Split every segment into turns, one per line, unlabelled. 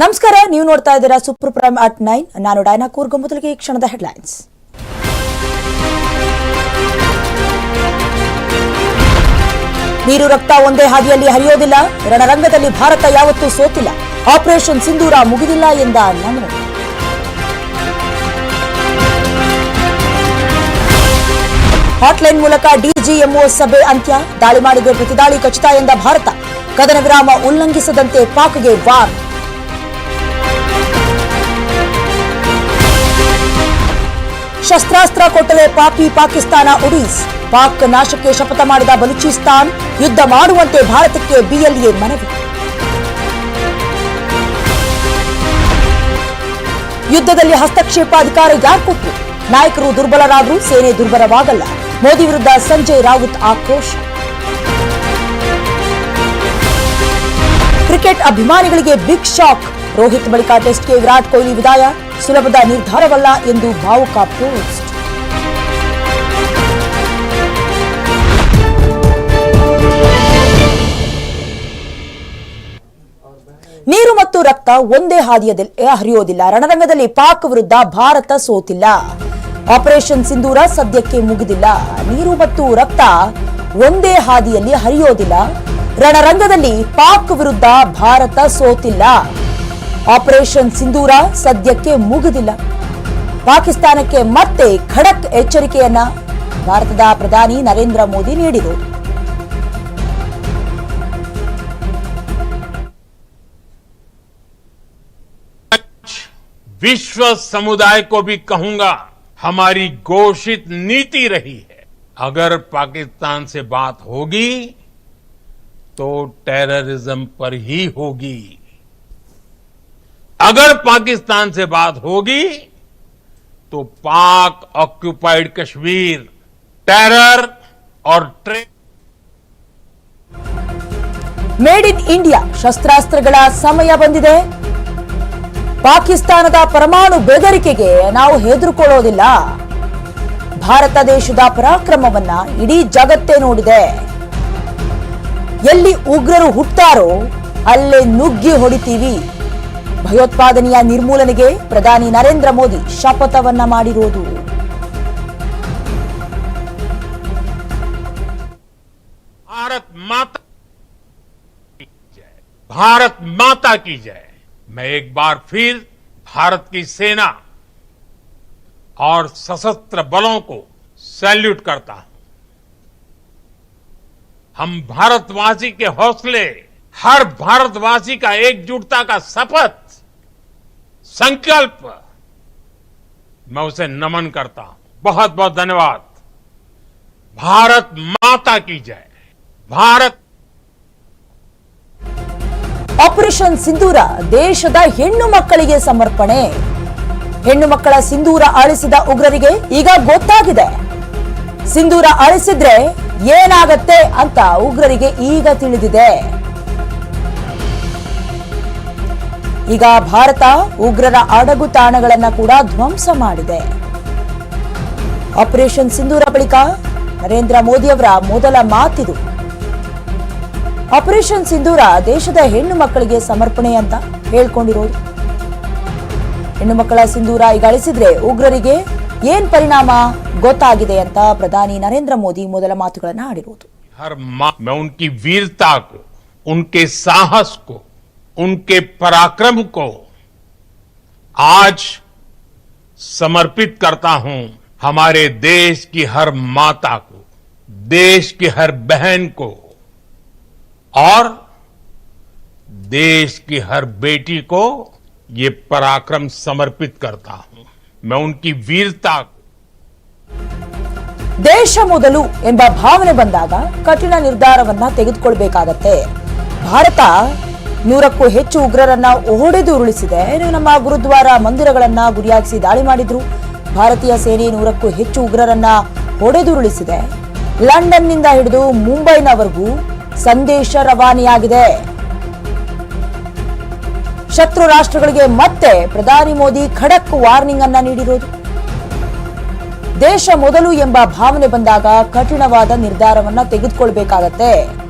ನಮಸ್ಕಾರ, ನೀವು ನೋಡ್ತಾ ಇದ್ದೀರಾ ಸೂಪರ್ ಪ್ರೈಮ್ ಅಟ್ ನೈನ್ ನಾನು ಡೈನಾ ಕೂರ್ಗ, ಮೊದಲಿಗೆ ಈ ಕ್ಷಣದ ಹೆಡ್ಲೈನ್ಸ್ ನೀರು, ರಕ್ತ ಒಂದೇ ಹಾದಿಯಲ್ಲಿ ಹರಿಯೋದಿಲ್ಲ. ರಣರಂಗದಲ್ಲಿ ಭಾರತ ಯಾವತ್ತೂ ಸೋತಿಲ್ಲ. ಆಪರೇಷನ್ ಸಿಂಧೂರ ಮುಗಿದಿಲ್ಲ ಎಂದ ನಮೋ ಹಾಟ್ಲೈನ್ ಮೂಲಕ ಡಿಜಿಎಂಒ ಸಭೆ ಅಂತ್ಯ. ದಾಳಿ ಮಾಡಿದ ಪ್ರತಿದಾಳಿ ಖಚಿತ ಎಂದ ಭಾರತ. ಕದನ ವಿರಾಮ ಉಲ್ಲಂಘಿಸದಂತೆ ಪಾಕ್ಗೆ ವಾರ್. ಶಸ್ತ್ರಾಸ್ತ್ರ ಕೊಟ್ಟರೆ ಪಾಪಿ ಪಾಕಿಸ್ತಾನ ಉಡೀಸ್. ಪಾಕ್ ನಾಶಕ್ಕೆ ಶಪಥ ಮಾಡಿದ ಬಲೂಚಿಸ್ತಾನ್ ಯುದ್ಧ ಮಾಡುವಂತೆ ಭಾರತಕ್ಕೆ ಬಿಎಲ್ಎ ಮನವಿ. ಯುದ್ಧದಲ್ಲಿ ಹಸ್ತಕ್ಷೇಪ ಅಧಿಕಾರ ಯಾರು ಕೊಟ್ಟರು ನಾಯಕರು ದುರ್ಬಲರಾದರೂ ಸೇನೆ ದುರ್ಬಲವಾಗಲ್ಲ. ಮೋದಿ ವಿರುದ್ಧ ಸಂಜಯ್ ರಾವುತ್ ಆಕ್ರೋಶ. ಕ್ರಿಕೆಟ್ ಅಭಿಮಾನಿಗಳಿಗೆ ಬಿಗ್ ಶಾಕ್. ರೋಹಿತ್ ಬಳಿಕ ಟೆಸ್ಟ್ಗೆ ವಿರಾಟ್ ಕೊಹ್ಲಿ ವಿದಾಯ. ಸುಲಭದ ನಿರ್ಧಾರವಲ್ಲ ಎಂದು ಭಾವುಕ ಪೋಸ್ಟ್. ನೀರು ಮತ್ತು ರಕ್ತ ಒಂದೇ ಹಾದಿಯಲ್ಲಿ ಹರಿಯೋದಿಲ್ಲ. ರಣರಂಗದಲ್ಲಿ ಪಾಕ್ ವಿರುದ್ಧ ಭಾರತ ಸೋತಿಲ್ಲ. ಆಪರೇಷನ್ ಸಿಂಧೂರ ಸದ್ಯಕ್ಕೆ ಮುಗಿದಿಲ್ಲ. ನೀರು ಮತ್ತು ರಕ್ತ ಒಂದೇ ಹಾದಿಯಲ್ಲಿ ಹರಿಯೋದಿಲ್ಲ. ರಣರಂಗದಲ್ಲಿ ಪಾಕ್ ವಿರುದ್ಧ ಭಾರತ ಸೋತಿಲ್ಲ. ಆಪರೇಷನ್ ಸಿಂಧೂರ ಸದ್ಯಕ್ಕೆ ಮುಗಿದಿಲ್ಲ ಪಾಕಿಸ್ತಾನಕ್ಕೆ ಮತ್ತೆ ಖಡಕ್ ಎಚ್ಚರಿಕೆಯನ್ನ ಭಾರತದ ಪ್ರಧಾನಿ ನರೇಂದ್ರ ಮೋದಿ ನೀಡಿದರು
विश्व समुदाय को भी कहूंगा हमारी घोषित नीति रही है अगर पाकिस्तान से बात होगी तो टेररिज्म पर ही होगी अगर पाकिस्तान से बात होगी तो पाक ऑक्युपाइड कश्मीर टेरर और ट्रे
ಮೇಡ್ ಇನ್ ಇಂಡಿಯಾ ಶಸ್ತ್ರಾಸ್ತ್ರಗಳ ಸಮಯ ಬಂದಿದೆ ಪಾಕಿಸ್ತಾನದ ಪರಮಾಣು ಬೆದರಿಕೆಗೆ ನಾವು ಹೆದರುಕೊಳ್ಳೋದಿಲ್ಲ ಭಾರತ ದೇಶದ ಪರಾಕ್ರಮವನ್ನ ಇಡೀ ಜಗತ್ತೇ ನೋಡಿದೆ ಎಲ್ಲಿ ಉಗ್ರರು ಹುಟ್ಟಾರೋ ಅಲ್ಲೇ ನುಗ್ಗಿ ಹೊಡಿತೀವಿ ಭಯೋತ್ಪಾದನೆಯ ನಿರ್ಮೂಲನೆಗೆ ಪ್ರಧಾನಿ ನರೇಂದ್ರ ಮೋದಿ ಶಪಥವನ್ನ ಮಾಡಿರೋದು
भारत माता की जय भारत माता की जय मैं एक बार फिर भारत की सेना और सशस्त्र बलों को सैल्यूट करता हूं हम भारतवासी के हौसले हर भारतवासी का एकजुटता का शपथ संकल्प मैं उसे नमन करता हूं बहुत बहुत धन्यवाद भारत माता की जय भारत
ಆಪರೇಷನ್ ಸಿಂಧೂರ ದೇಶದ ಹೆಣ್ಣು ಮಕ್ಕಳಿಗೆ ಸಮರ್ಪಣೆ ಹೆಣ್ಣು ಮಕ್ಕಳ ಸಿಂಧೂರ ಅಳಿಸಿದ ಉಗ್ರರಿಗೆ ಈಗ ಗೊತ್ತಾಗಿದೆ ಸಿಂಧೂರ ಅಳಿಸಿದ್ರೆ ಏನಾಗತ್ತೆ ಅಂತ ಉಗ್ರರಿಗೆ ಈಗ ತಿಳಿದಿದೆ ಈಗ ಭಾರತ ಉಗ್ರರ ಅಡಗು ತಾಣಗಳನ್ನು ಕೂಡ ಧ್ವಂಸ ಮಾಡಿದೆ. ಆಪರೇಷನ್ ಸಿಂಧೂರ ಬಳಿಕ ನರೇಂದ್ರ ಮೋದಿಯವರ ಮೊದಲ ಮಾತಿದು. ಆಪರೇಷನ್ ಸಿಂಧೂರ ದೇಶದ ಹೆಣ್ಣು ಮಕ್ಕಳಿಗೆ ಸಮರ್ಪಣೆ ಅಂತ ಹೇಳ್ಕೊಂಡಿರೋದು. ಹೆಣ್ಣು ಮಕ್ಕಳ ಸಿಂಧೂರ ಈಗ ಉಗ್ರರಿಗೆ ಏನ್ ಪರಿಣಾಮ ಗೊತ್ತಾಗಿದೆ ಅಂತ ಪ್ರಧಾನಿ ನರೇಂದ್ರ ಮೋದಿ ಮೊದಲ ಮಾತುಗಳನ್ನು ಆಡಿರೋದು.
ಹರ್ ವೀರತಾ ಕೋ, ಉನ್ಕೆ ಸಾಹಸ್ ಕೋ उनके पराक्रम को आज समर्पित करता हूं हमारे देश की हर माता को देश की हर बहन को और देश की हर बेटी को ये पराक्रम समर्पित करता हूं मैं उनकी वीरता को
ದೇಶ ಮೊದಲು ಎಂಬ ಭಾವನೆ ಬಂದಾಗ ಕಠಿಣ ನಿರ್ಧಾರವನ್ನ ತೆಗೆದುಕೊಳ್ಬೇಕಾಗತ್ತೆ ಭಾರತ ನೂರಕ್ಕೂ ಹೆಚ್ಚು ಉಗ್ರರನ್ನ ಹೊಡೆದು ಉರುಳಿಸಿದೆ. ನಮ್ಮ ಗುರುದ್ವಾರ ಮಂದಿರಗಳನ್ನ ಗುರಿಯಾಗಿಸಿ ದಾಳಿ ಮಾಡಿದ್ರು. ಭಾರತೀಯ ಸೇನೆ ನೂರಕ್ಕೂ ಹೆಚ್ಚು ಉಗ್ರರನ್ನ ಹೊಡೆದುರುಳಿಸಿದೆ ಲಂಡನ್ನಿಂದ ಹಿಡಿದು ಮುಂಬೈನವರೆಗೂ ಸಂದೇಶ ರವಾನೆಯಾಗಿದೆ. ಶತ್ರು ರಾಷ್ಟ್ರಗಳಿಗೆ ಮತ್ತೆ ಪ್ರಧಾನಿ ಮೋದಿ ಖಡಕ್ ವಾರ್ನಿಂಗ್ ಅನ್ನ ನೀಡಿರೋದು. ದೇಶ ಮೊದಲು ಎಂಬ ಭಾವನೆ ಬಂದಾಗ ಕಠಿಣವಾದ ನಿರ್ಧಾರವನ್ನ ತೆಗೆದುಕೊಳ್ಬೇಕಾಗತ್ತೆ.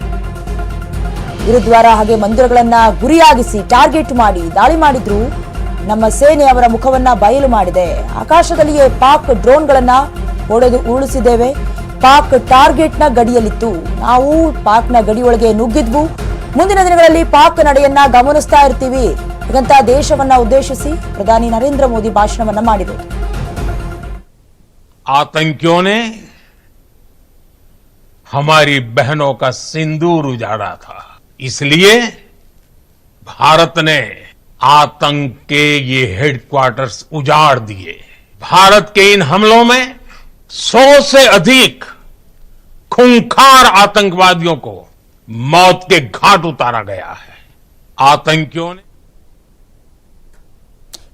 ಗುರುದ್ವಾರ ಹಾಗೆ ಮಂದಿರಗಳನ್ನ ಗುರಿಯಾಗಿಸಿ ಟಾರ್ಗೆಟ್ ಮಾಡಿ ದಾಳಿ ಮಾಡಿದ್ರು ನಮ್ಮ ಸೇನೆ ಅವರ ಮುಖವನ್ನ ಬಯಲು ಮಾಡಿದೆ ಆಕಾಶದಲ್ಲಿಯೇ ಪಾಕ್ ಡ್ರೋನ್ಗಳನ್ನ ಹೊಡೆದು ಉರುಳಿಸಿದ್ದೇವೆ ಪಾಕ್ ಟಾರ್ಗೆಟ್ನ ಗಡಿಯಲ್ಲಿತ್ತು ನಾವು ಪಾಕ್ನ ಗಡಿಯೊಳಗೆ ನುಗ್ಗಿದ್ವು ಮುಂದಿನ ದಿನಗಳಲ್ಲಿ ಪಾಕ್ ನಡೆಯನ್ನ ಗಮನಿಸ್ತಾ ಇರ್ತೀವಿ ಹಾಗಂತ ದೇಶವನ್ನ ಉದ್ದೇಶಿಸಿ ಪ್ರಧಾನಿ ನರೇಂದ್ರ ಮೋದಿ ಭಾಷಣವನ್ನ ಮಾಡಿದರು
आतंकियों ने हमारी बहनों का सिंदूर उजाड़ा था इसलिए भारत ने आतंक के ये हेडक्वार्टर्स उजाड़ दिए। भारत के इन हमलों में सौ से अधिक खूंखार आतंकवादियों को मौत के घाट उतारा गया है। आतंकियों ने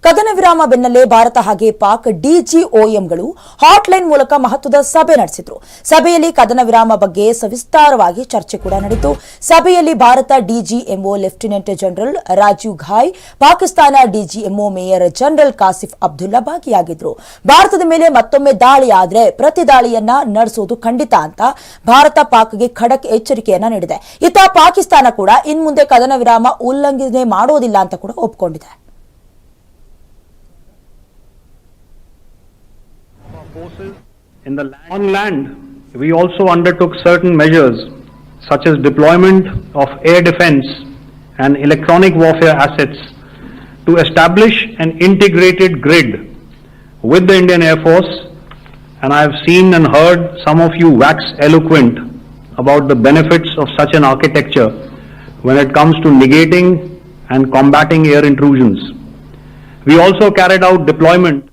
ಕದನ ವಿರಾಮ ಬೆನ್ನಲ್ಲೇ ಭಾರತ ಹಾಗೆ ಪಾಕ್ ಡಿಜಿಒಎಂಗಳು ಹಾಟ್ಲೈನ್ ಮೂಲಕ ಮಹತ್ವದ ಸಭೆ ನಡೆಸಿದ್ರು. ಸಭೆಯಲ್ಲಿ ಕದನ ವಿರಾಮ ಬಗ್ಗೆ ಸವಿಸ್ತಾರವಾಗಿ ಚರ್ಚೆ ಕೂಡ ನಡೆಯಿತು. ಸಭೆಯಲ್ಲಿ Bharat DGMO lieutenant general Rajiv Ghai, Pakistan DGMO major general Kashif Abdullah ಭಾಗಿಯಾಗಿದ್ರು. ಭಾರತದ ಮೇಲೆ ಮತ್ತೊಮ್ಮೆ ದಾಳಿ ಪ್ರತಿ ದಾಳಿಯನ್ನ ನಡೆಸುವುದು ಖಂಡಿತ ಅಂತ ಭಾರತ ಪಾಕ್ಗೆ ಖಡಕ್ ಎಚ್ಚರಿಕೆಯನ್ನ ನೀಡಿದೆ. ಇತ್ತ ಪಾಕಿಸ್ತಾನ ಕೂಡ ಇನ್ಮುಂದೆ ಕದನ ವಿರಾಮ ಉಲ್ಲಂಘನೆ ಮಾಡೋದಿಲ್ಲ ಅಂತ ಕೂಡ ಒಪ್ಕೊಂಡಿದೆ.
Forces in the land. On land, we also undertook certain measures such as deployment of air defense and electronic warfare assets to establish an integrated grid with the Indian Air Force and I have seen and heard some of you wax eloquent about the benefits of such an architecture when it comes to negating and combating air intrusions. We also carried out deployment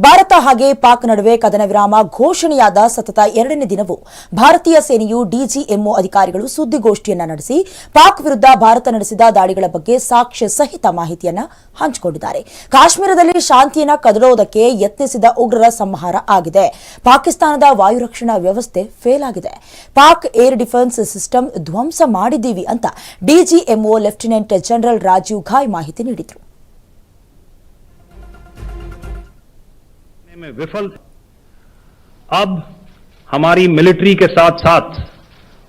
Bharat ಹಾಗೆ ಪಾಕ್ ನಡುವೆ ಕದನ ವಿರಾಮ ಘೋಷಣೆಯಾದ ಸತತ ಎರಡನೇ ದಿನವೂ ಭಾರತೀಯ ಸೇನೆಯು ಡಿಜಿಎಂಒ ಅಧಿಕಾರಿಗಳು ಸುದ್ದಿಗೋಷ್ಠಿಯನ್ನ ನಡೆಸಿ ಪಾಕ್ ವಿರುದ್ಧ ಭಾರತ ನಡೆಸಿದ ದಾಳಿಗಳ ಬಗ್ಗೆ ಸಾಕ್ಷ್ಯ ಸಹಿತ ಮಾಹಿತಿಯನ್ನ ಹಂಚಿಕೊಂಡಿದ್ದಾರೆ. ಕಾಶ್ಮೀರದಲ್ಲಿ ಶಾಂತಿಯನ್ನ ಕದಡೋದಕ್ಕೆ ಯತ್ನಿಸಿದ ಉಗ್ರರ ಸಂಹಾರ ಆಗಿದೆ. ಪಾಕಿಸ್ತಾನದ ವಾಯುರಕ್ಷಣಾ ವ್ಯವಸ್ಥೆ ಫೇಲ್ ಆಗಿದೆ. ಪಾಕ್ ಏರ್ ಡಿಫೆನ್ಸ್ ಸಿಸ್ಟಮ್ ಧ್ವಂಸ ಮಾಡಿದ್ದೀವಿ ಅಂತ DGMO lieutenant general Rajiv Ghai ಮಾಹಿತಿ ನೀಡಿದರು.
में विफल। अब हमारी मिलिट्री के साथ साथ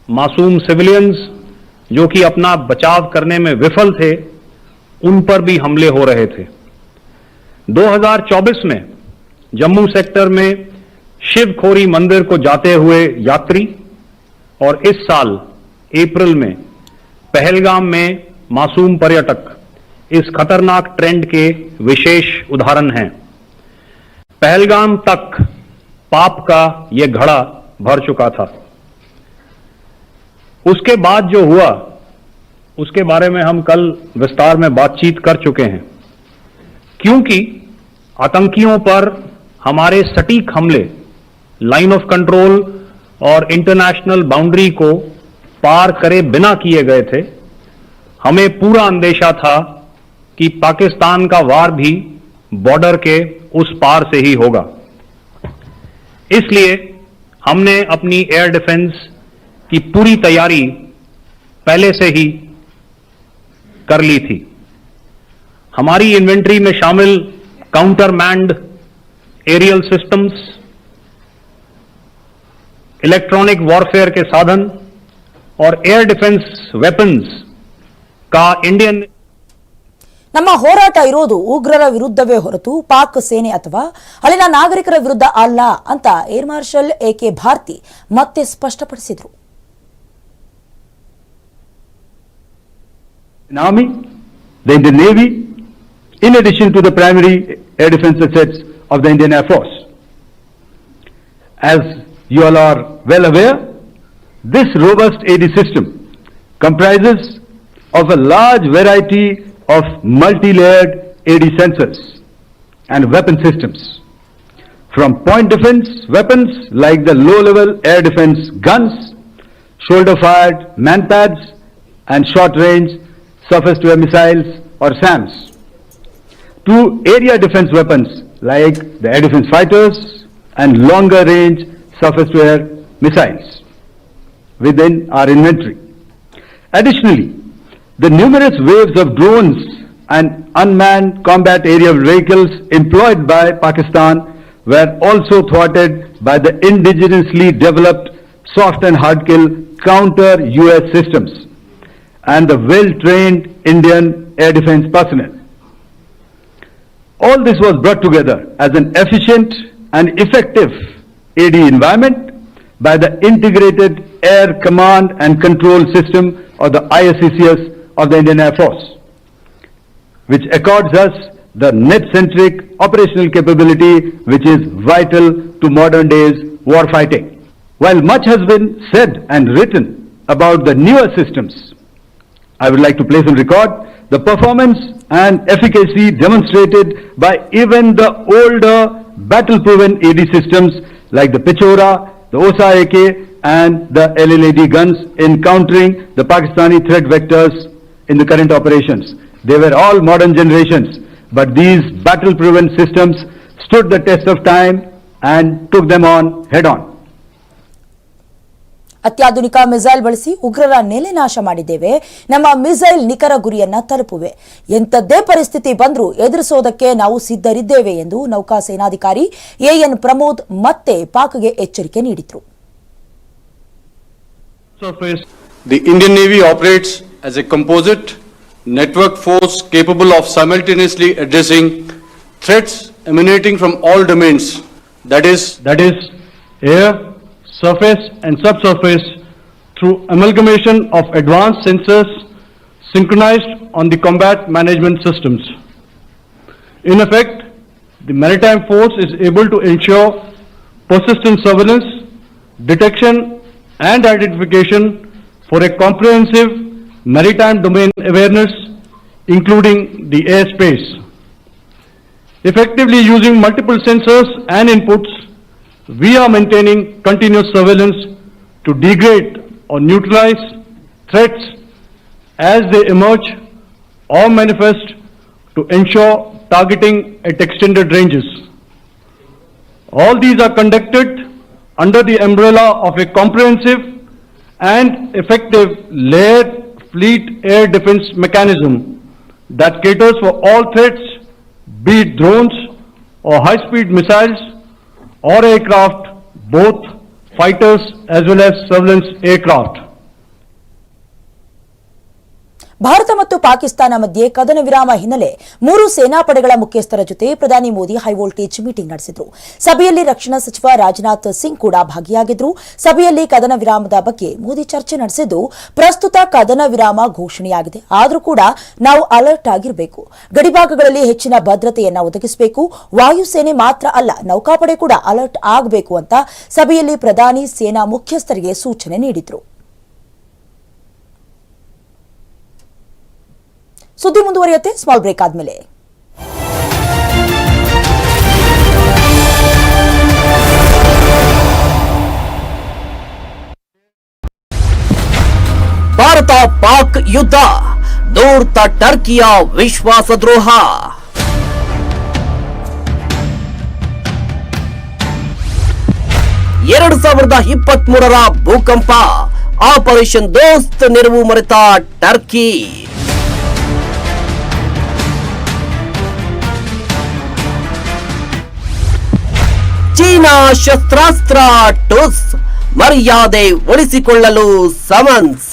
मासूम सिविलियंस जो कि अपना बचाव करने में विफल थे, उन पर भी हमले हो रहे थे। 2024 में जम्मू सेक्टर में शिवखोरी मंदिर को जाते हुए यात्री और इस साल अप्रैल में पहलगाम में मासूम पर्यटक, इस खतरनाक ट्रेंड के विशेष उदाहरण हैं। पहलगाम तक पाप का यह घड़ा भर चुका था। उसके बाद जो हुआ, उसके बारे में हम कल विस्तार में बातचीत कर चुके हैं। क्योंकि आतंकियों पर हमारे सटीक हमले लाइन ऑफ़ कंट्रोल और इंटरनेशनल बाउंड्री को पार करे बिना किए गए थे, हमें पूरा अंदेशा था कि पाकिस्तान का वार भी बॉर्डर के उस पार से ही होगा। इसलिए हमने अपनी एयर डिफेंस की पूरी तैयारी पहले से ही कर ली थी। हमारी इन्वेंट्री में शामिल counter manned aerial systems electronic warfare के साधन और एयर डिफेंस वेपन्स का इंडियन
ನಮ್ಮ ಹೋರಾಟ ಇರೋದು ಉಗ್ರರ ವಿರುದ್ಧವೇ ಹೊರತು ಪಾಕ್ ಸೇನೆ ಅಥವಾ ಅಲ್ಲಿನ ನಾಗರಿಕರ ವಿರುದ್ಧ ಅಲ್ಲ ಅಂತ ಏರ್ ಮಾರ್ಷಲ್ ಎಕೆ ಭಾರತಿ ಮತ್ತೆ ಸ್ಪಷ್ಟಪಡಿಸಿದರು
Army, the Navy, in addition to the primary air defense assets of the Indian Air Force. As you all are well aware, this robust AD system comprises of a large variety of multi-layered AD sensors and weapon systems. From point defense weapons like the low-level air defense guns, shoulder-fired manpads, and short-range surface-to-air missiles or SAMs, to area defense weapons like the air defense fighters and longer-range surface-to-air missiles within our inventory. Additionally, the numerous waves of drones and unmanned combat aerial vehicles employed by Pakistan were also thwarted by the indigenously developed soft and hard kill counter US systems and the well-trained Indian air defense personnel. All this was brought together as an efficient and effective AD environment by the Integrated Air Command and Control System or the ISCCS of the Indian Air Force, which accords us the net-centric operational capability which is vital to modern days war fighting. While much has been said and written about the newer systems, I would like to place on record the performance and efficacy demonstrated by even the older battle-proven AD systems like the Pechora, the OSA AK and the LLAD guns in countering the Pakistani threat vectors in the current operations. They were all modern generations, but these battle-proven systems stood the test of time and took them on head-on.
ಅತ್ಯಾಧುನಿಕ missile ಬಳಸಿ ಉಗ್ರರ ನೆಲೆ ನಾಶ ಮಾಡಿದ್ದೇವೆ ನಮ್ಮ missile ನಿಖರ ಗುರಿಯನ್ನ ತಲುಪುವೆ ಎಂಥದ್ದೇ ಪರಿಸ್ಥಿತಿ ಬಂದರೂ ಎದುರಿಸೋದಕ್ಕೆ ನಾವು ಸಿದ್ಧರಿದ್ದೇವೆ ಎಂದು ನೌಕಾ ಸೇನಾಧಿಕಾರಿ ಎಎನ್ ಪ್ರಮೋದ್ ಮತ್ತೆ ಪಾಕ್ಗೆ ಎಚ್ಚರಿಕೆ ನೀಡಿದ್ರು
surface. The Indian Navy operates as a composite network force capable of simultaneously addressing threats emanating from all domains. That is,
that is air, surface and subsurface through amalgamation of advanced sensors synchronized on the combat management systems. In effect, the maritime force is able to ensure persistent surveillance, detection and identification for a comprehensive maritime domain awareness, including the airspace. Effectively using multiple sensors and inputs, we are maintaining continuous surveillance to degrade or neutralize threats as they emerge or manifest to ensure targeting at extended ranges. All these are conducted under the umbrella of a comprehensive and effective layered fleet air defense mechanism that caters for all threats, be it drones or high-speed missiles or aircraft, both fighters as well as surveillance aircraft.
Bharat ಮತ್ತು ಪಾಕಿಸ್ತಾನ ಮಧ್ಯೆ ಕದನ ವಿರಾಮ ಹಿನ್ನೆಲೆ ಮೂರು ಸೇನಾಪಡೆಗಳ ಮುಖ್ಯಸ್ಥರ ಜೊತೆ ಪ್ರಧಾನಿ ಮೋದಿ ಹೈವೋಲ್ಟೇಜ್ ಮೀಟಿಂಗ್ ನಡೆಸಿದರು. ಸಭೆಯಲ್ಲಿ ರಕ್ಷಣಾ ಸಚಿವ ರಾಜನಾಥ್ ಸಿಂಗ್ ಕೂಡ ಭಾಗಿಯಾಗಿದ್ದರು ಸಭೆಯಲ್ಲಿ ಕದನ ವಿರಾಮದ ಬಗ್ಗೆ ಮೋದಿ ಚರ್ಚೆ ನಡೆಸಿದ್ದು, ಪ್ರಸ್ತುತ ಕದನ ವಿರಾಮ ಘೋಷಣೆಯಾಗಿದೆ. ಆದರೂ ಕೂಡ ನಾವು ಅಲರ್ಟ್ ಆಗಿರಬೇಕು. ಗಡಿಭಾಗಗಳಲ್ಲಿ ಹೆಚ್ಚಿನ ಭದ್ರತೆಯನ್ನು ಒದಗಿಸಬೇಕು. ವಾಯುಸೇನೆ ಮಾತ್ರ ಅಲ್ಲ, ನೌಕಾಪಡೆ ಕೂಡ ಅಲರ್ಟ್ ಆಗಬೇಕು ಅಂತ ಸಭೆಯಲ್ಲಿ ಪ್ರಧಾನಿ ಸೇನಾ ಮುಖ್ಯಸ್ಥರಿಗೆ ಸೂಚನೆ ನೀಡಿದ್ರು. ಸುದ್ದಿ ಮುಂದುವರಿಯುತ್ತೆ. ಸ್ಮಾಲ್ ಬ್ರೇಕ್ ಆದ್ಮೇಲೆ.
ಭಾರತ ಪಾಕ್ ಯುದ್ಧ. ದೂರ್ತ ಟರ್ಕಿಯ ವಿಶ್ವಾಸದ್ರೋಹ. ಎರಡು ಸಾವಿರದ ಇಪ್ಪತ್ತ್ ಮೂರರ ಭೂಕಂಪ. ಆಪರೇಷನ್ ದೋಸ್ತ್ ನೆರವು ಮರೆತ ಟರ್ಕಿ. ಚೀನಾ ಶಸ್ತ್ರಾಸ್ತ್ರ ಟುಸ್ ಮರ್ಯಾದೆ ಉಳಿಸಿಕೊಳ್ಳಲು ಸಮನ್ಸ್.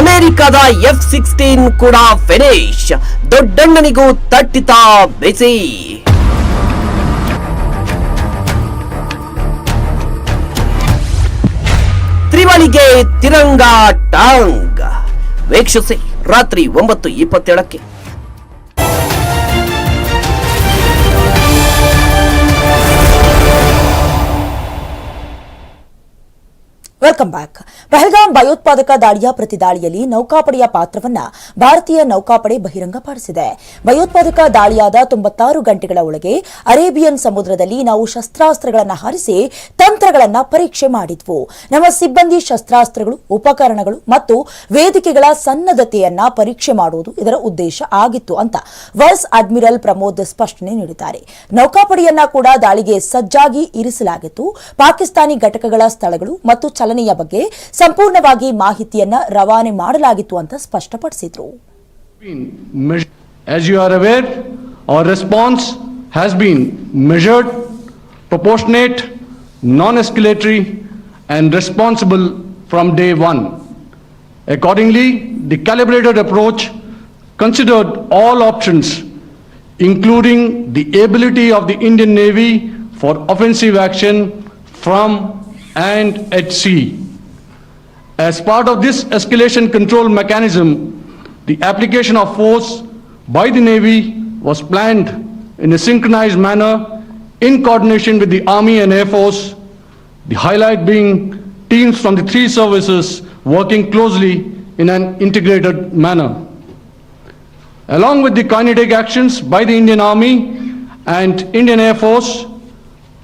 ಅಮೆರಿಕದ ಎಫ್ ಸಿಕ್ಸ್ಟೀನ್ ಕೂಡ ಫಿನಿಶ್. ದೊಡ್ಡಣ್ಣನಿಗೂ ತಟ್ಟಿತ ಬಿಸಿ ತ್ರಿವಳಿಗೆ ತಿರಂಗ ಟಾಂಗ್. ವೀಕ್ಷಿಸಿ. ರಾತ್ರಿ ಒಂಬತ್ತು ಇಪ್ಪತ್ತೇಳಕ್ಕೆ.
ವೆಲ್ಕಮ್ ಬ್ಯಾಕ್ ಪಹಲ್ಗಾಮ್ ಭಯೋತ್ಪಾದಕ ದಾಳಿಯ ಪ್ರತಿದಾಳಿಯಲ್ಲಿ ನೌಕಾಪಡೆಯ ಪಾತ್ರವನ್ನ ಭಾರತೀಯ ನೌಕಾಪಡೆ ಬಹಿರಂಗಪಡಿಸಿದೆ. ಭಯೋತ್ಪಾದಕ ದಾಳಿಯಾದ ತೊಂಬತ್ತಾರು ಗಂಟೆಗಳ ಒಳಗೆ ಅರೇಬಿಯನ್ ಸಮುದ್ರದಲ್ಲಿ ನಾವು ಶಸ್ತ್ರಾಸ್ತ್ರಗಳನ್ನು ಹಾರಿಸಿ ತಂತ್ರಗಳನ್ನ ಪರೀಕ್ಷೆ ಮಾಡಿದ್ವು. ನಮ್ಮ ಸಿಬ್ಬಂದಿ ಶಸ್ತ್ರಾಸ್ತ್ರಗಳು, ಉಪಕರಣಗಳು ಮತ್ತು ವೇದಿಕೆಗಳ ಸನ್ನದ್ಧತೆಯನ್ನ ಪರೀಕ್ಷೆ ಮಾಡುವುದು ಇದರ ಉದ್ದೇಶ ಆಗಿತ್ತು ಅಂತ ವೈಸ್ ಅಡ್ಮಿರಲ್ ಪ್ರಮೋದ್ ಸ್ಪಷ್ಟನೆ ನೀಡಿದ್ದಾರೆ. ನೌಕಾಪಡೆಯನ್ನ ಕೂಡ ದಾಳಿಗೆ ಸಜ್ಜಾಗಿ ಇರಿಸಲಾಗಿತ್ತು. ಪಾಕಿಸ್ತಾನಿ ಘಟಕಗಳ ಸ್ಥಳಗಳು ಮತ್ತು ಚಲನೆಯ ಬಗ್ಗೆ ಸಂಪೂರ್ಣವಾಗಿ ಮಾಹಿತಿಯನ್ನ ರವಾನೆ ಮಾಡಲಾಗಿತ್ತು ಅಂತ ಸ್ಪಷ್ಟಪಡಿಸಿದ್ರು
As you are aware, our response has been measured, proportionate, non-escalatory, and responsible from day one. Accordingly, the calibrated approach considered all options, including the ability of the Indian Navy for offensive action from and at sea. As part of this escalation control mechanism, the application of force by the Navy was planned in a synchronized manner in coordination with the Army and Air Force, the highlight being teams from the three services working closely in an integrated manner. Along with the kinetic actions by the Indian Army and Indian Air Force,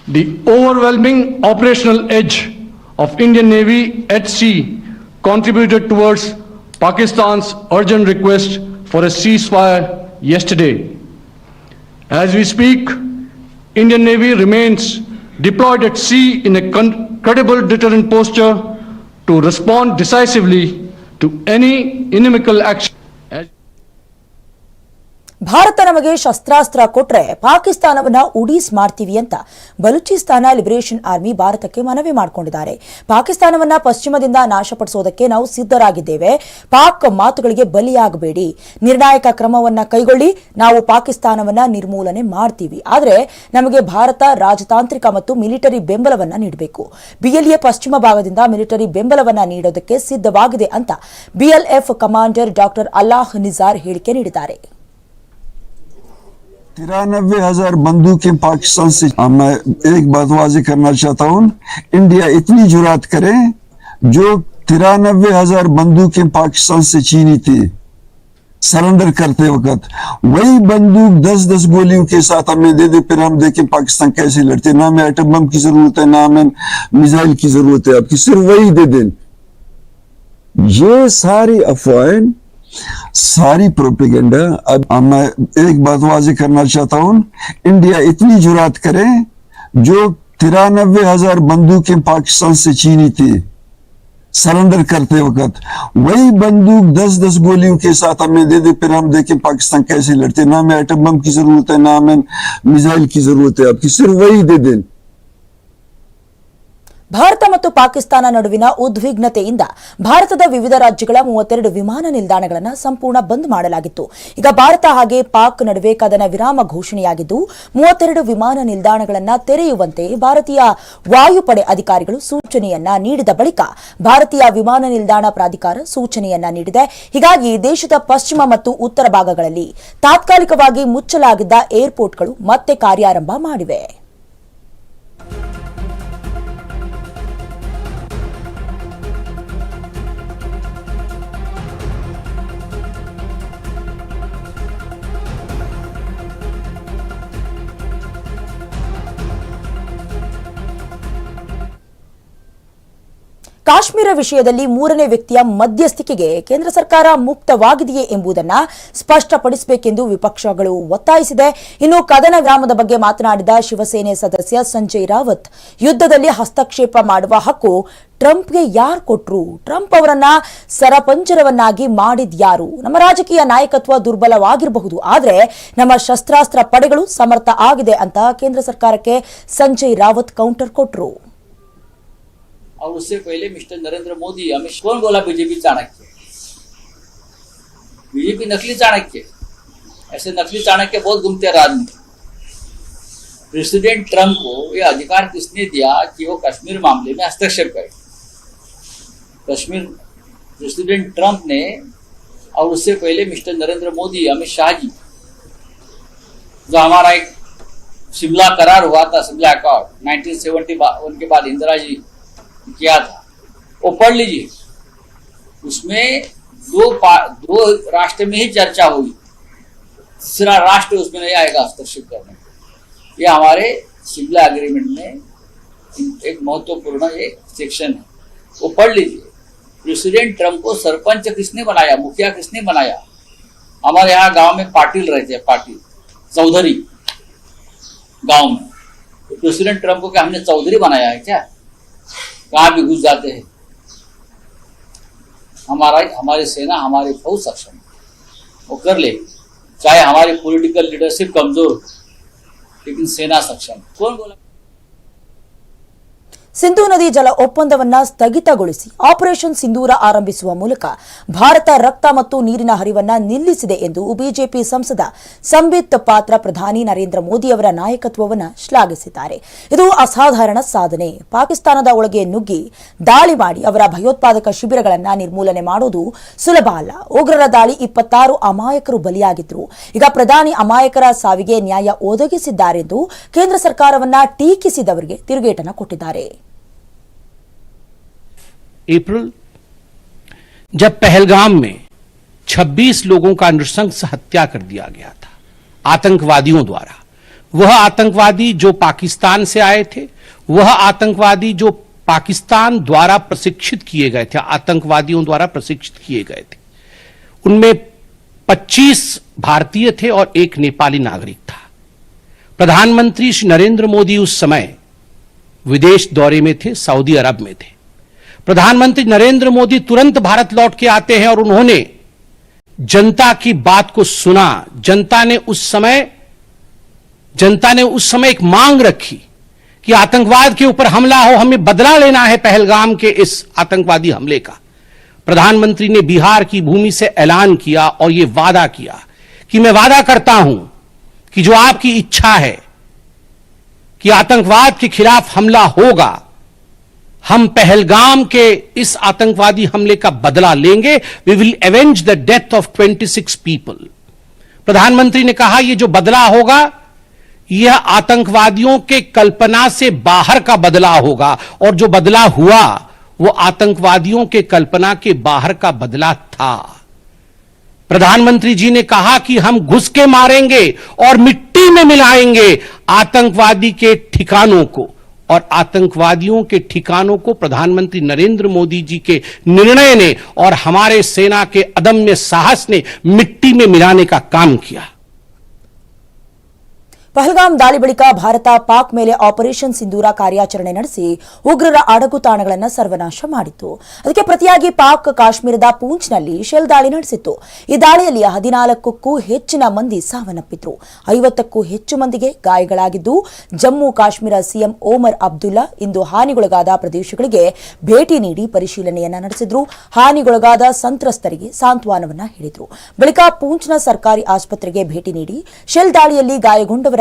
the overwhelming operational edge of Indian Navy at sea contributed towards Pakistan's urgent request for a ceasefire yesterday. As we speak, Indian Navy remains deployed at sea in a credible deterrent posture to respond decisively to any inimical action.
Bharat ನಮಗೆ ಶಸ್ತ್ರಾಸ್ತ್ರ ಕೊಟ್ರೆ ಪಾಕಿಸ್ತಾನವನ್ನ ಉಡೀಸ್ ಮಾಡ್ತೀವಿ ಅಂತ Balochistan liberation army ಭಾರತಕ್ಕೆ ಮನವಿ ಮಾಡಿಕೊಂಡಿದ್ದಾರೆ. ಪಾಕಿಸ್ತಾನವನ್ನ ಪಶ್ಚಿಮದಿಂದ ನಾಶಪಡಿಸೋದಕ್ಕೆ ನಾವು ಸಿದ್ಧರಾಗಿದ್ದೇವೆ. ಪಾಕ್ ಮಾತುಗಳಿಗೆ ಬಲಿಯಾಗಬೇಡಿ. ನಿರ್ಣಾಯಕ ಕ್ರಮವನ್ನ ಕೈಗೊಳ್ಳಿ. ನಾವು ಪಾಕಿಸ್ತಾನವನ್ನ ನಿರ್ಮೂಲನೆ ಮಾಡ್ತೀವಿ. ಆದರೆ ನಮಗೆ ಭಾರತ ರಾಜತಾಂತ್ರಿಕ ಮತ್ತು ಮಿಲಿಟರಿ ಬೆಂಬಲವನ್ನ ನೀಡಬೇಕು. ಬಿಎಲ್ಎ ಪಶ್ಚಿಮ ಭಾಗದಿಂದ ಮಿಲಿಟರಿ ಬೆಂಬಲವನ್ನ ನೀಡೋದಕ್ಕೆ ಸಿದ್ಧವಾಗಿದೆ ಅಂತ BLF commander doctor Allah Nizar ಹೇಳಿಕೆ ನೀಡಿದ್ದಾರೆ.
तिरानबे हज़ार बंदूकें पाकिस्तान से। हाँ, मैं एक बात वाजे करना चाहता हूँ इंडिया इतनी जुरात करे जो तिरानबे हज़ार बंदूकें पाकिस्तान से छीनी थी। सरेंडर करते वक्त। वही बंदूक दस दस गोलियों के साथ हमें दे दे फिर हम देखें पाकिस्तान कैसे लड़ते ना हमें एटम बम की ज़रूरत है ना हमें मिसाइल की ज़रूरत है। आपकी सिर्फ़ वही दे दें। ये सारी अफवाहें सारी प्रोपेगेंडा। अब मैं एक बात वाजे करना चाहता हूँ, इंडिया इतनी जुरात करे, जो तिरानबे हज़ार बंदूकें पाकिस्तान से छीनी थी, सरेंडर करते वक्त। वही बंदूक दस दस गोलियों के साथ हमें दे दे, फिर हम देखें पाकिस्तान कैसे लड़ते। ना हमें एटम बम की ज़रूरत है, ना हमें मिसाइल की ज़रूरत है, आपकी सिर्फ़ वही दे दें।
ಭಾರತ ಮತ್ತು ಪಾಕಿಸ್ತಾನ ನಡುವಿನ ಉದ್ವಿಗ್ನತೆಯಿಂದ ಭಾರತದ ವಿವಿಧ ರಾಜ್ಯಗಳ ಮೂವತ್ತೆರಡು ವಿಮಾನ ನಿಲ್ದಾಣಗಳನ್ನು ಸಂಪೂರ್ಣ ಬಂದ್ ಮಾಡಲಾಗಿತ್ತು. ಈಗ ಭಾರತ ಹಾಗೆ ಪಾಕ್ ನಡುವೆ ಕದನ ವಿರಾಮ ಘೋಷಣೆಯಾಗಿದ್ದು, ಮೂವತ್ತೆರಡು ವಿಮಾನ ನಿಲ್ದಾಣಗಳನ್ನು ತೆರೆಯುವಂತೆ ಭಾರತೀಯ ವಾಯುಪಡೆ ಅಧಿಕಾರಿಗಳು ಸೂಚನೆಯನ್ನ ನೀಡಿದ ಬಳಿಕ ಭಾರತೀಯ ವಿಮಾನ ನಿಲ್ದಾಣ ಪ್ರಾಧಿಕಾರ ಸೂಚನೆಯನ್ನ ನೀಡಿದೆ. ಹೀಗಾಗಿ ದೇಶದ ಪಶ್ಚಿಮ ಮತ್ತು ಉತ್ತರ ಭಾಗಗಳಲ್ಲಿ ತಾತ್ಕಾಲಿಕವಾಗಿ ಮುಚ್ಚಲಾಗಿದ್ದ ಏರ್ಪೋರ್ಟ್ಗಳು ಮತ್ತೆ ಕಾರ್ಯಾರಂಭ ಮಾಡಿವೆ. ಕಾಶ್ಮೀರ ವಿಷಯದಲ್ಲಿ ಮೂರನೇ ವ್ಯಕ್ತಿಯ ಮಧ್ಯಸ್ಥಿಕೆಗೆ ಕೇಂದ್ರ ಸರ್ಕಾರ ಮುಕ್ತವಾಗಿದೆಯೇ ಎಂಬುದನ್ನು ಸ್ಪಷ್ಟಪಡಿಸಬೇಕೆಂದು ವಿಪಕ್ಷಗಳು ಒತ್ತಾಯಿಸಿದೆ. ಇನ್ನು ಕದನ ಗ್ರಾಮದ ಬಗ್ಗೆ ಮಾತನಾಡಿದ ಶಿವಸೇನೆ ಸದಸ್ಯ ಸಂಜಯ್ ರಾವತ್, ಯುದ್ಧದಲ್ಲಿ ಹಸ್ತಕ್ಷೇಪ ಮಾಡುವ ಹಕ್ಕು ಟ್ರಂಪ್ಗೆ ಯಾರು ಕೊಟ್ರು? ಟ್ರಂಪ್ ಅವರನ್ನ ಸರಪಂಚರವನ್ನಾಗಿ ಮಾಡಿದ್ಯಾರು ನಮ್ಮ ರಾಜಕೀಯ ನಾಯಕತ್ವ ದುರ್ಬಲವಾಗಿರಬಹುದು, ಆದರೆ ನಮ್ಮ ಶಸ್ತ್ರಾಸ್ತ್ರ ಪಡೆಗಳು ಸಮರ್ಥ ಆಗಿದೆ ಅಂತ ಕೇಂದ್ರ ಸರ್ಕಾರಕ್ಕೆ ಸಂಜಯ್ ರಾವತ್ ಕೌಂಟರ್ ಕೊಟ್ರು.
और उससे पहले मिस्टर नरेंद्र मोदी अमित कौन बोला बीजेपी चाणक्य? बीजेपी नकली चाणक्य। ऐसे नकली चाणक्य बहुत घूमते हैं राजनीति। प्रेसिडेंट ट्रंप को ये अधिकार किसने दिया कि वो कश्मीर मामले में हस्तक्षेप करे? कश्मीर प्रेसिडेंट ट्रंप ने और उससे पहले मिस्टर नरेंद्र मोदी, अमित शाह जी, जो हमारा एक शिमला करार हुआ था, शिमला अकॉर्ड 1971 के बाद इंदिरा जी किया था। वो पढ़ लीजिए। उसमें दो दो राष्ट्र में ही चर्चा हुई। तीसरा राष्ट्र उसमें नहीं आएगा हस्तक्षेप करने। ये हमारे शिमला एग्रीमेंट में एक महत्वपूर्ण ये सेक्शन है। वो पढ़ लीजिए। प्रेसिडेंट ट्रंप को सरपंच किसने बनाया, मुखिया किसने बनाया? हमारे यहाँ गाँव में पाटिल रहते हैं, पाटिल। चौधरी। गाँव में। तो प्रेसिडेंट ट्रंप को क्या हमने चौधरी बनाया है क्या? कहाँ भी घुस जाते हैं। हमारा, हमारी सेना हमारी फौज सक्षम वो कर ले। चाहे हमारी पॉलिटिकल लीडरशिप कमज़ोर लेकिन सेना सक्षम कौन बोला?
ಸಿಂಧೂ ನದಿ ಜಲ ಒಪ್ಪಂದವನ್ನ ಸ್ಥಗಿತಗೊಳಿಸಿ ಆಪರೇಷನ್ ಸಿಂಧೂರ ಆರಂಭಿಸುವ ಮೂಲಕ ಭಾರತ ರಕ್ತ ಮತ್ತು ನೀರಿನ ಹರಿವನ್ನ ನಿಲ್ಲಿಸಿದೆ ಎಂದು ಬಿಜೆಪಿ ಸಂಸದ ಸಂಬಿತ್ ಪಾತ್ರ ಪ್ರಧಾನಿ ನರೇಂದ್ರ ಮೋದಿ ಅವರ ನಾಯಕತ್ವವನ್ನು ಶ್ಲಾಘಿಸಿದ್ದಾರೆ. ಇದು ಅಸಾಧಾರಣ ಸಾಧನೆ. ಪಾಕಿಸ್ತಾನದ ಒಳಗೆ ನುಗ್ಗಿ ದಾಳಿ ಮಾಡಿ ಅವರ ಭಯೋತ್ಪಾದಕ ಶಿಬಿರಗಳನ್ನು ನಿರ್ಮೂಲನೆ ಮಾಡುವುದು ಸುಲಭ ಅಲ್ಲ. ಉಗ್ರರ ದಾಳಿ ಇಪ್ಪತ್ತಾರು ಅಮಾಯಕರು ಬಲಿಯಾಗಿದ್ರು. ಈಗ ಪ್ರಧಾನಿ ಅಮಾಯಕರ ಸಾವಿಗೆ ನ್ಯಾಯ ಒದಗಿಸಿದ್ದಾರೆಂದು ಕೇಂದ್ರ ಸರ್ಕಾರವನ್ನ ಟೀಕಿಸಿದವರಿಗೆ ತಿರುಗೇಟನ ಕೊಟ್ಟಿದ್ದಾರೆ.
अप्रैल, जब पहलगाम में 26 लोगों का नृशंस हत्या कर दिया गया था, आतंकवादियों द्वारा। वह आतंकवादी जो पाकिस्तान से आए थे, वह आतंकवादी जो पाकिस्तान द्वारा प्रशिक्षित किए गए थे, आतंकवादियों द्वारा प्रशिक्षित किए गए थे। उनमें 25 भारतीय थे और एक नेपाली नागरिक था। प्रधानमंत्री श्री नरेंद्र मोदी उस समय विदेश दौरे में थे, सऊदी अरब में थे। प्रधानमंत्री नरेंद्र मोदी तुरंत भारत लौट के आते हैं और उन्होंने जनता की बात को सुना। जनता ने उस समय, जनता ने उस समय एक मांग रखी कि आतंकवाद के ऊपर हमला हो, हमें बदला लेना है पहलगाम के इस आतंकवादी हमले का। प्रधानमंत्री ने बिहार की भूमि से ऐलान किया और यह वादा किया कि मैं वादा करता हूँ कि जो आपकी इच्छा है कि आतंकवाद के खिलाफ हमला होगा हम पहलगाम के इस आतंकवादी हमले का बदला लेंगे। We will avenge the death of 26 people प्रधानमंत्री ने कहा यह जो बदला होगा, यह आतंकवादियों के कल्पना से बाहर का बदला होगा। और जो बदला हुआ, वो आतंकवादियों के कल्पना के बाहर का बदला था। प्रधानमंत्री जी ने कहा कि हम घुस के मारेंगे और मिट्टी में मिलाएँगे आतंकवादी के ठिकानों को। और आतंकवादियों के ठिकानों को प्रधानमंत्री नरेंद्र मोदी जी के निर्णय ने और हमारे सेना के अदम्य साहस ने मिट्टी में मिलाने का काम किया।
ಪಹಲ್ಗಾಮ್ ದಾಳಿ ಬಳಿಕ ಭಾರತ ಪಾಕ್ ಮೇಲೆ ಆಪರೇಷನ್ ಸಿಂಧೂರ ಕಾರ್ಯಾಚರಣೆ ನಡೆಸಿ ಉಗ್ರರ ಅಡಗು ತಾಣಗಳನ್ನು ಸರ್ವನಾಶ ಮಾಡಿತ್ತು. ಅದಕ್ಕೆ ಪ್ರತಿಯಾಗಿ ಪಾಕ್, ಕಾಶ್ಮೀರದ ಪೂಂಚ್ನಲ್ಲಿ ಶೆಲ್ ದಾಳಿ ನಡೆಸಿತ್ತು. ಈ ದಾಳಿಯಲ್ಲಿ ಹದಿನಾಲ್ಕಕ್ಕೂ ಹೆಚ್ಚಿನ ಮಂದಿ ಸಾವನ್ನಪ್ಪಿದ್ರು. ಐವತ್ತಕ್ಕೂ ಹೆಚ್ಚು ಮಂದಿಗೆ ಗಾಯಗಳಾಗಿದ್ದು, ಜಮ್ಮು ಕಾಶ್ಮೀರ ಸಿಎಂ ಓಮರ್ ಅಬ್ದುಲ್ಲಾ ಇಂದು ಹಾನಿಗೊಳಗಾದ ಪ್ರದೇಶಗಳಿಗೆ ಭೇಟಿ ನೀಡಿ ಪರಿಶೀಲನೆಯನ್ನ ನಡೆಸಿದ್ರು. ಹಾನಿಗೊಳಗಾದ ಸಂತ್ರಸ್ತರಿಗೆ ಸಾಂತ್ವನವನ್ನ ಹೇಳಿದ್ರು. ಬಳಿಕ ಪೂಂಚ್ನ ಸರ್ಕಾರಿ ಆಸ್ಪತ್ರೆಗೆ ಭೇಟಿ ನೀಡಿ, ಶೆಲ್ ದಾಳಿಯಲ್ಲಿ ಗಾಯಗೊಂಡವರ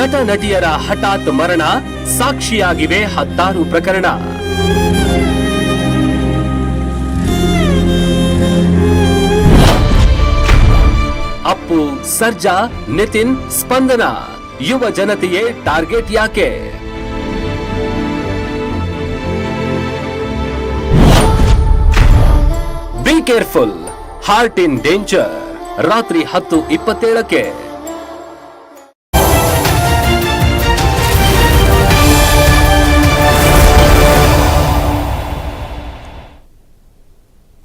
ನಟ ನಟಿಯರ ಹಠಾತ್ ಮರಣ, ಸಾಕ್ಷಿಯಾಗಿವೆ ಹತ್ತಾರು ಪ್ರಕರಣ. ಅಪ್ಪು, ಸರ್ಜಾ, ನಿತಿನ್, ಸ್ಪಂದನ. ಯುವ ಜನತೆಯೇ ಟಾರ್ಗೆಟ್ ಯಾಕೆ? Be careful heart in danger ರಾತ್ರಿ ಹತ್ತು ಇಪ್ಪತ್ತೇಳಕ್ಕೆ.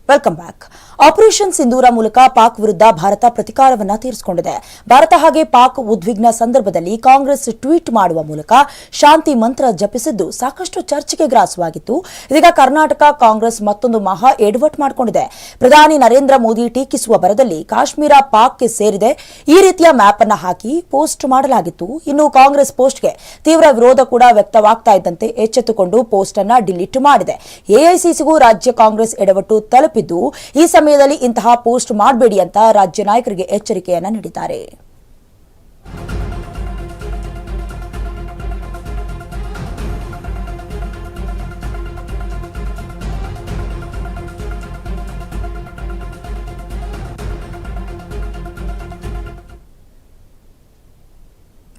ವೆಲ್ಕಮ್ ಬ್ಯಾಕ್ ಆಪರೇಷನ್ ಸಿಂಧೂರ ಮೂಲಕ ಪಾಕ್ ವಿರುದ್ಧ ಭಾರತ ಪ್ರತಿಕಾರವನ್ನ ತೀರಿಸಿಕೊಂಡಿದೆ. ಭಾರತ ಹಾಗೆ ಪಾಕ್ ಉದ್ವಿಗ್ನ ಸಂದರ್ಭದಲ್ಲಿ ಕಾಂಗ್ರೆಸ್ ಟ್ವೀಟ್ ಮಾಡುವ ಮೂಲಕ ಶಾಂತಿ ಮಂತ್ರ ಜಪಿಸಿದ್ದು ಸಾಕಷ್ಟು ಚರ್ಚೆಗೆ ಗ್ರಾಸವಾಗಿತ್ತು. ಇದೀಗ ಕರ್ನಾಟಕ ಕಾಂಗ್ರೆಸ್ ಮತ್ತೊಂದು ಮಹಾ ಎಡವಟ್ ಮಾಡಿಕೊಂಡಿದೆ. ಪ್ರಧಾನಿ ನರೇಂದ್ರ ಮೋದಿ ಟೀಕಿಸುವ ಬರದಲ್ಲಿ ಕಾಶ್ಮೀರ ಪಾಕ್ಗೆ ಸೇರಿದೆ. ಈ ರೀತಿಯ ಮ್ಯಾಪ್ ಅನ್ನು ಹಾಕಿ ಪೋಸ್ಟ್ ಮಾಡಲಾಗಿತ್ತು. ಇನ್ನು ಕಾಂಗ್ರೆಸ್ ಪೋಸ್ಟ್ಗೆ ತೀವ್ರ ವಿರೋಧ ಕೂಡ ವ್ಯಕ್ತವಾಗ್ತಾ ಇದ್ದಂತೆ ಎಚ್ಚೆತ್ತುಕೊಂಡು ಪೋಸ್ಟ್ ಅನ್ನು ಡಿಲೀಟ್ ಮಾಡಿದೆ. ಎಐಸಿಸಿಗೂ ರಾಜ್ಯ ಕಾಂಗ್ರೆಸ್ ಎಡವಟ್ಟು ತಲುಪಿದ್ದು ಈ ಸಮಯದಲ್ಲಿ ಇಂತಹ ಪೋಸ್ಟ್ ಮಾಡಬೇಡಿ ಅಂತ ರಾಜ್ಯ ನಾಯಕರಿಗೆ ಎಚ್ಚರಿಕೆಯನ್ನ ನೀಡಿದ್ದಾರೆ.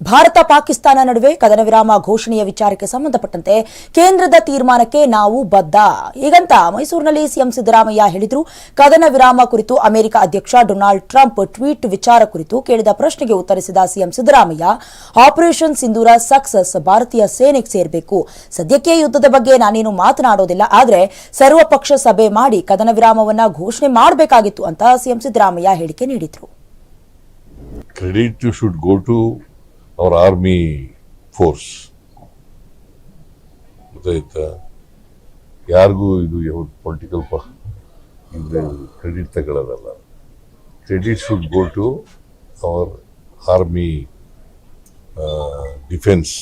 ಭಾರತ ಪಾಕಿಸ್ತಾನ ನಡುವೆ ಕದನ ವಿರಾಮ ಘೋಷಣೆಯ ವಿಚಾರಕ್ಕೆ ಸಂಬಂಧಪಟ್ಟಂತೆ ಕೇಂದ್ರದ ತೀರ್ಮಾನಕ್ಕೆ ನಾವು ಬದ್ಧ. ಹೀಗಂತ ಮೈಸೂರಿನಲ್ಲಿ ಸಿಎಂ ಸಿದ್ದರಾಮಯ್ಯ ಹೇಳಿದ್ರು, ಕದನ ವಿರಾಮ ಕುರಿತು ಅಮೆರಿಕ ಅಧ್ಯಕ್ಷ ಡೊನಾಲ್ಡ್ ಟ್ರಂಪ್ ಟ್ವೀಟ್ ವಿಚಾರ ಕುರಿತು ಕೇಳಿದ ಪ್ರಶ್ನೆಗೆ ಉತ್ತರಿಸಿದ CM Siddaramaiah, operation Sindoor success ಭಾರತೀಯ ಸೇನೆಗೆ ಸೇರಬೇಕು. ಸದ್ಯಕ್ಕೆ ಯುದ್ಧದ ಬಗ್ಗೆ ನಾನೇನು ಮಾತನಾಡೋದಿಲ್ಲ. ಆದರೆ ಸರ್ವಪಕ್ಷ ಸಭೆ ಮಾಡಿ ಕದನ ವಿರಾಮವನ್ನ ಘೋಷಣೆ ಮಾಡಬೇಕಾಗಿತ್ತು ಅಂತ ಸಿಎಂ ಸಿದ್ದರಾಮಯ್ಯ ಹೇಳಿಕೆ ನೀಡಿದ್ರು.
You should go to our army force ಗೊತ್ತಾಯ್ತಾ? ಯಾರಿಗೂ ಇದು ಯಾವ್ದು ಪೊಲಿಟಿಕಲ್ ಪ ಇದು credit ತಗೊಳ್ಳೋದಲ್ಲ credit should go to our army defence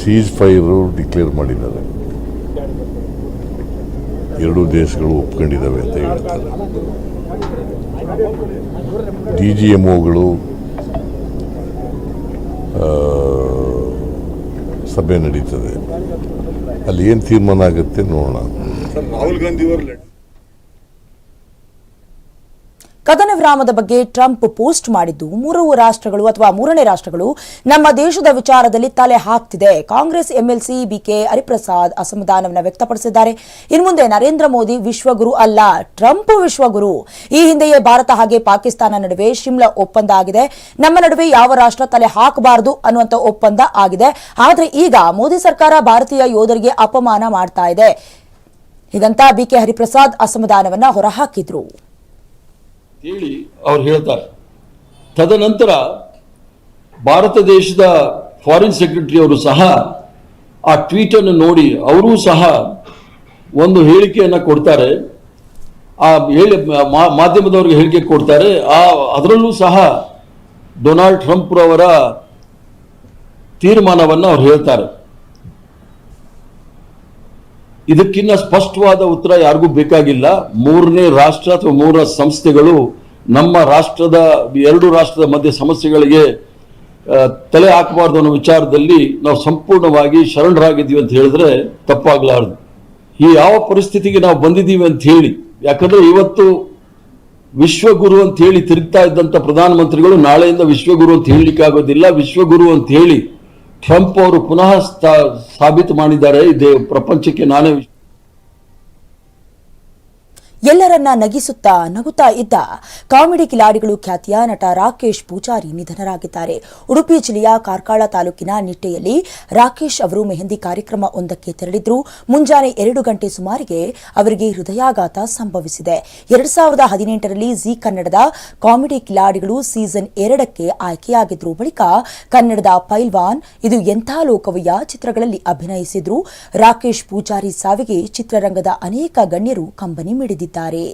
ceasefire declare ಮಾಡಿದ್ದಾರೆ. ಎರಡೂ ದೇಶಗಳು ಒಪ್ಕೊಂಡಿದ್ದಾವೆ ಅಂತ ಹೇಳ್ತಾರೆ. ಡಿ ಜಿ ಎಂ ಒಗಳು ಸಭೆ ನಡೀತದೆ. ಅಲ್ಲಿ ಏನು ತೀರ್ಮಾನ ಆಗುತ್ತೆ ನೋಡೋಣ.
ಕದನ ವಿರಾಮದ ಬಗ್ಗೆ ಟ್ರಂಪ್ ಪೋಸ್ಟ್ ಮಾಡಿದ್ದು ಮೂರು ರಾಷ್ಟ್ರಗಳು ಅಥವಾ ಮೂರನೇ ರಾಷ್ಟ್ರಗಳು ನಮ್ಮ ದೇಶದ ವಿಚಾರದಲ್ಲಿ ತಲೆ ಹಾಕ್ತಿದೆ. Congress MLC B K Hariprasad ಅಸಮಾಧಾನವನ್ನು ವ್ಯಕ್ತಪಡಿಸಿದ್ದಾರೆ. ಇನ್ನು ಮುಂದೆ ನರೇಂದ್ರ ಮೋದಿ ವಿಶ್ವಗುರು ಅಲ್ಲ, ಟ್ರಂಪ್ ವಿಶ್ವಗುರು. ಈ ಹಿಂದೆಯೇ ಭಾರತ ಹಾಗೆ ಪಾಕಿಸ್ತಾನ ನಡುವೆ ಶಿಮ್ಲಾ ಒಪ್ಪಂದ ಆಗಿದೆ. ನಮ್ಮ ನಡುವೆ ಯಾವ ರಾಷ್ಟ್ರ ತಲೆ ಹಾಕಬಾರದು ಅನ್ನುವಂಥ ಒಪ್ಪಂದ ಆಗಿದೆ. ಆದರೆ ಈಗ ಮೋದಿ ಸರ್ಕಾರ ಭಾರತೀಯ ಯೋಧರಿಗೆ ಅಪಮಾನ ಮಾಡ್ತಾ ಇದೆ. ಹೀಗಂತ ಬಿಕೆ ಹರಿಪ್ರಸಾದ್ ಅಸಮಾಧಾನವನ್ನು ಹೊರಹಾಕಿದ್ರು.
ಹೇಳಿ ಅವ್ರು ಹೇಳ್ತಾರೆ. ತದನಂತರ ಭಾರತ ದೇಶದ ಫಾರಿನ್ ಸೆಕ್ರೆಟರಿ ಅವರು ಸಹ ಆ ಟ್ವೀಟ್ ಅನ್ನು ನೋಡಿ ಅವರೂ ಸಹ ಒಂದು ಹೇಳಿಕೆಯನ್ನು ಕೊಡ್ತಾರೆ. ಆ ಹೇಳಿ ಮಾಧ್ಯಮದವ್ರಿಗೆ ಹೇಳಿಕೆ ಕೊಡ್ತಾರೆ. ಆ ಅದರಲ್ಲೂ ಸಹ ಡೊನಾಲ್ಡ್ ಟ್ರಂಪ್ ರವರ ತೀರ್ಮಾನವನ್ನು ಅವ್ರು ಹೇಳ್ತಾರೆ. ಇದಕ್ಕಿನ್ನ ಸ್ಪಷ್ಟವಾದ ಉತ್ತರ ಯಾರಿಗೂ ಬೇಕಾಗಿಲ್ಲ. ಮೂರನೇ ರಾಷ್ಟ್ರ ಅಥವಾ ಮೂರ ಸಂಸ್ಥೆಗಳು ನಮ್ಮ ರಾಷ್ಟ್ರದ, ಎರಡು ರಾಷ್ಟ್ರದ ಮಧ್ಯೆ ಸಮಸ್ಯೆಗಳಿಗೆ ತಲೆ ಹಾಕಬಾರ್ದು ಅನ್ನೋ ವಿಚಾರದಲ್ಲಿ ನಾವು ಸಂಪೂರ್ಣವಾಗಿ ಶರಣರಾಗಿದ್ದೀವಿ ಅಂತ ಹೇಳಿದ್ರೆ ತಪ್ಪಾಗಲಾರದು. ಈ ಯಾವ ಪರಿಸ್ಥಿತಿಗೆ ನಾವು ಬಂದಿದ್ದೀವಿ ಅಂತ ಹೇಳಿ, ಯಾಕಂದ್ರೆ ಇವತ್ತು ವಿಶ್ವಗುರು ಅಂತ ಹೇಳಿ ತಿರುಗ್ತಾ ಇದ್ದಂಥ ಪ್ರಧಾನಮಂತ್ರಿಗಳು ನಾಳೆಯಿಂದ ವಿಶ್ವಗುರು ಅಂತ ಹೇಳಲಿಕ್ಕೆ ಆಗೋದಿಲ್ಲ ವಿಶ್ವಗುರು ಅಂತ ಹೇಳಿ ಟ್ರಂಪ್ ಅವರು ಪುನಃ ಸಾಬೀತು ಮಾಡಿದ್ದಾರೆ. ಇದೇ ಪ್ರಪಂಚಕ್ಕೆ ನಾನೇ
ಎಲ್ಲರನ್ನ ನಗಿಸುತ್ತಾ ನಗುತ್ತಾ ಇದ್ದ ಕಾಮಿಡಿ ಕಿಲಾಡಿಗಳು ಖ್ಯಾತಿಯ ನಟ ರಾಕೇಶ್ ಪೂಜಾರಿ ನಿಧನರಾಗಿದ್ದಾರೆ. ಉಡುಪಿ ಜಿಲ್ಲೆಯ ಕಾರ್ಕಳ ತಾಲೂಕಿನ ನಿಟ್ಟೆಯಲ್ಲಿ ರಾಕೇಶ್ ಅವರು ಮೆಹಂದಿ ಕಾರ್ಯಕ್ರಮ ಒಂದಕ್ಕೆ ತೆರಳಿದ್ರು. ಮುಂಜಾನೆ ಎರಡು ಗಂಟೆ ಸುಮಾರಿಗೆ ಅವರಿಗೆ ಹೃದಯಾಘಾತ ಸಂಭವಿಸಿದೆ. ಎರಡ್ ಸಾವಿರದ ಹದಿನೆಂಟರಲ್ಲಿ ಜಿ ಕನ್ನಡದ ಕಾಮಿಡಿ ಕಿಲಾಡಿಗಳು ಸೀಸನ್ ಎರಡಕ್ಕೆ ಆಯ್ಕೆಯಾಗಿದ್ರು ಬಳಿಕ ಕನ್ನಡದ ಪೈಲ್ವಾನ್ ಇದು ಎಂಥ ಲೋಕವಯ್ಯ ಚಿತ್ರಗಳಲ್ಲಿ ಅಭಿನಯಿಸಿದ್ರು. ರಾಕೇಶ್ ಪೂಜಾರಿ ಸಾವಿಗೆ ಚಿತ್ರರಂಗದ ಅನೇಕ ಗಣ್ಯರು ಕಂಬನಿ ಮಿಡಿದಿದ್ದಾರೆ. ಹೇಳಿದ್ದಾರೆ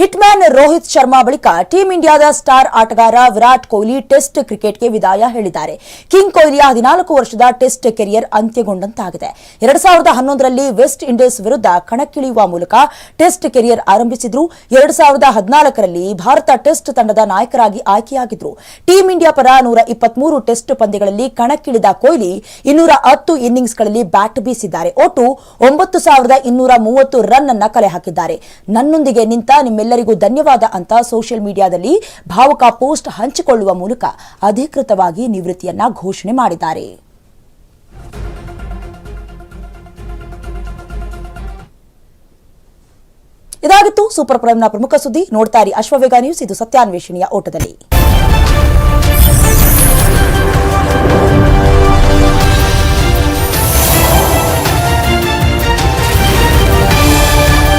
ಹಿಟ್ಮ್ಯಾನ್ ರೋಹಿತ್ ಶರ್ಮಾ ಬಳಿಕ ಟೀಂ ಇಂಡಿಯಾದ ಸ್ಟಾರ್ ಆಟಗಾರ ವಿರಾಟ್ ಕೊಹ್ಲಿ ಟೆಸ್ಟ್ ಕ್ರಿಕೆಟ್ಗೆ ವಿದಾಯ ಹೇಳಿದ್ದಾರೆ. ಕಿಂಗ್ ಕೊಹ್ಲಿಯ ಹದಿನಾಲ್ಕು ವರ್ಷದ ಟೆಸ್ಟ್ ಕೆರಿಯರ್ ಅಂತ್ಯಗೊಂಡಂತಾಗಿದೆ. ಎರಡ್ ಸಾವಿರದ ಹನ್ನೊಂದರಲ್ಲಿ ವೆಸ್ಟ್ ಇಂಡೀಸ್ ವಿರುದ್ಧ ಕಣಕ್ಕಿಳಿಯುವ ಮೂಲಕ ಟೆಸ್ಟ್ ಕೆರಿಯರ್ ಆರಂಭಿಸಿದ್ರು. ಎರಡ್ ಸಾವಿರದ ಹದಿನಾಲ್ಕರಲ್ಲಿ ಭಾರತ ಟೆಸ್ಟ್ ತಂಡದ ನಾಯಕರಾಗಿ ಆಯ್ಕೆಯಾಗಿದ್ರು. ಟೀಂ ಇಂಡಿಯಾ ಪರ ನೂರ ಇಪ್ಪತ್ಮೂರು ಟೆಸ್ಟ್ ಪಂದ್ಯಗಳಲ್ಲಿ ಕಣಕ್ಕಿಳಿದ ಕೊಹ್ಲಿ ಇನ್ನೂರ ಹತ್ತು ಇನ್ನಿಂಗ್ಸ್ಗಳಲ್ಲಿ ಬ್ಯಾಟ್ ಬೀಸಿದ್ದಾರೆ. ಒಟ್ಟು ಒಂಬತ್ತು ಸಾವಿರದ ಇನ್ನೂರ ಮೂವತ್ತು ರನ್ ಅನ್ನ ಕಲೆ ಹಾಕಿದ್ದಾರೆ. ನನ್ನೊಂದಿಗೆ ನಿಂತ ನಿಮ್ಮೆಲ್ಲರಿಗೂ ಧನ್ಯವಾದ ಅಂತ ಸೋಷಿಯಲ್ ಮೀಡಿಯಾದಲ್ಲಿ ಭಾವುಕ ಪೋಸ್ಟ್ ಹಂಚಿಕೊಳ್ಳುವ ಮೂಲಕ ಅಧಿಕೃತವಾಗಿ ನಿವೃತ್ತಿಯನ್ನ ಘೋಷಣೆ ಮಾಡಿದ್ದಾರೆ. ಇದಾಗಿತ್ತು ಸೂಪರ್ ಪ್ರೈಮ್ನ ಪ್ರಮುಖ ಸುದ್ದಿ. ನೋಡ್ತಾ ಇರಿ ಅಶ್ವವೇಗ ನ್ಯೂಸ್. ಇದು ಸತ್ಯಾನ್ವೇಷಣೆಯ ಓಟದಲ್ಲಿ.